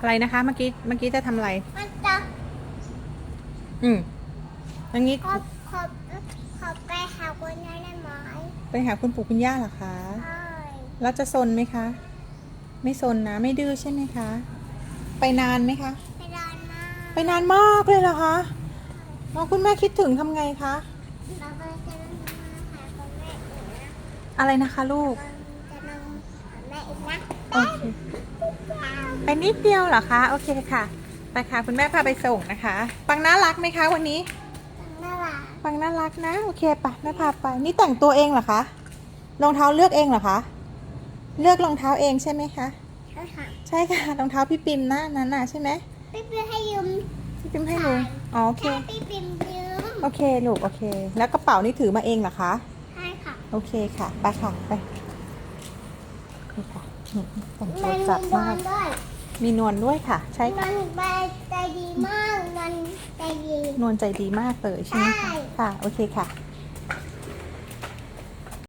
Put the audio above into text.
อะไรนะคะ เมื่อกี้เมื่อกี้จะทำอะไร มันจะอืมอันนี้ขอขอขอไปหาคนได้ไหมไปหาคุณปู่คุณย่าเหรอคะใช่แล้วจะซนไหมคะ ไม่ซนนะ ไม่ดื้อใช่ไหมคะ ไปนานไหมคะ ไปร้านมาไปนานมากเลยเหรอคะน้องคุณแม่คิดถึงทำไงคะ เราก็จะนั่งมาหาคนแม่อีกนะอะไรนะคะลูกจะนั่งหาแม่อีกนะ โอเค ไปนิดเดียวเหรอคะ โอเคค่ะ ไปค่ะ คุณแม่พาไปส่งนะคะ ปังน่ารักไหมคะวันนี้ น่ารักปังน่ารักนะ โอเคปะแม่พาไป นี่แต่งตัวเองเหรอคะ รองเท้าเลือกเองเหรอคะ เลือกรองเท้าเองใช่ไหมคะ ใช่ค่ะ ใช่ค่ะ รองเท้าพี่ปิมหน้านั้นน่ะใช่ไหมพี่ปิมให้ยืมพี่ปิมให้หนูอ๋อโอเคใช่พี่ปิมยืม โอเคลูกโอเค แล้วกระเป๋านี่ถือมาเองเหรอคะ ใช่ค่ะ โอเคค่ะ ไปค่ะ ไปนี่ค่ะนี่แต่งตัวมันจัดมีบอมากลด้วย มีนวลด้วยค่ะ ใช่ค่ะมันไปใจดีมากมันใจดีนวลใจดีมากเลยใช่ไหมใช่คะค่ะ โอเคค่ะใ